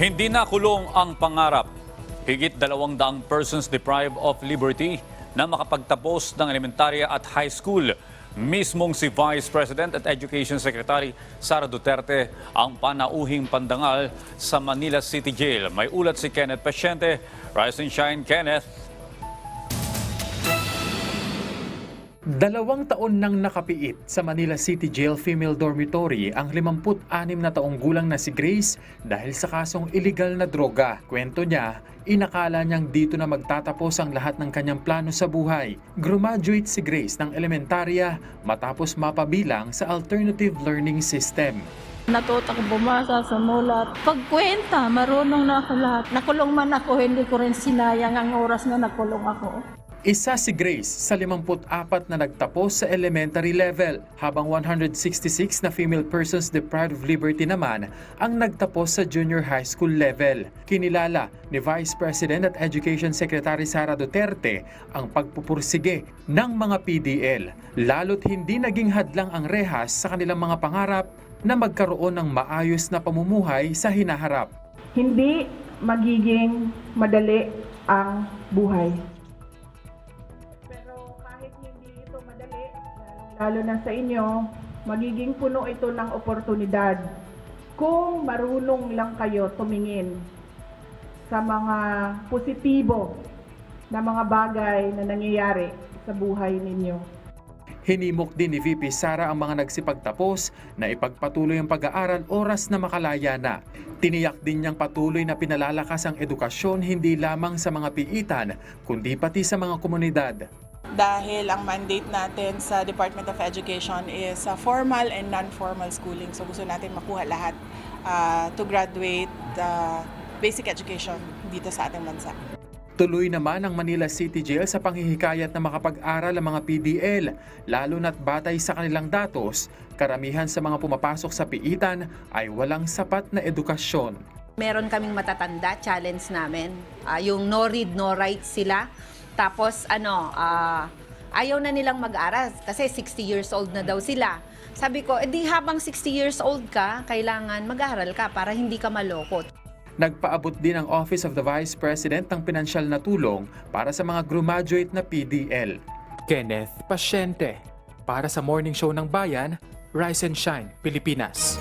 Hindi na kulong ang pangarap. Higit dalawang daang persons deprived of liberty na makapagtapos ng elementarya at high school. Mismong si Vice President at Education Secretary Sara Duterte ang panauhing pandangal sa Manila City Jail. May ulat si Kenneth Pasyente. Rise and shine, Kenneth. Dalawang taon nang nakapiit sa Manila City Jail Female Dormitory ang 56 na taong gulang na si Grace dahil sa kasong illegal na droga. Kwento niya, inakala niyang dito na magtatapos ang lahat ng kanyang plano sa buhay. Graduate si Grace ng elementarya matapos mapabilang sa alternative learning system. Natuto ko bumasa, sumulat. Pagkwenta, marunong na ako lahat. Nakulong man ako, hindi ko rin sinayang ang oras na nakulong ako. Isa si Grace sa 54 na nagtapos sa elementary level, habang 166 na female persons deprived of liberty naman ang nagtapos sa junior high school level. Kinilala ni Vice President at Education Secretary Sara Duterte ang pagpupursige ng mga PDL, lalo't hindi naging hadlang ang rehas sa kanilang mga pangarap na magkaroon ng maayos na pamumuhay sa hinaharap. hindi magiging madali ang buhay. Kahit hindi ito madali, lalo na sa inyo, magiging puno ito ng oportunidad kung marunong lang kayo tumingin sa mga positibo na mga bagay na nangyayari sa buhay ninyo. Hinimok din ni VP Sara ang mga nagsipagtapos na ipagpatuloy ang pag-aaral oras na makalaya na. Tiniyak din niyang patuloy na pinalalakas ang edukasyon hindi lamang sa mga piitan, kundi pati sa mga komunidad. Dahil ang mandate natin sa Department of Education is uh, formal and non-formal schooling. So gusto natin makuha lahat uh, to graduate uh, basic education dito sa ating bansa. Tuloy naman ang Manila City Jail sa panghihikayat na makapag-aral ang mga PDL, lalo na't batay sa kanilang datos, karamihan sa mga pumapasok sa piitan ay walang sapat na edukasyon. Meron kaming matatanda, challenge namin. Ah, yung no read, no write sila. Tapos ano, ah, ayaw na nilang mag-aral kasi 60 years old na daw sila. Sabi ko, edi habang 60 years old ka, kailangan mag-aral ka para hindi ka maloko. Nagpaabot din ang Office of the Vice President ng pinansyal na tulong para sa mga graduate na PDL. Kenneth Pasyente, para sa Morning Show ng Bayan, Rise and Shine, Pilipinas.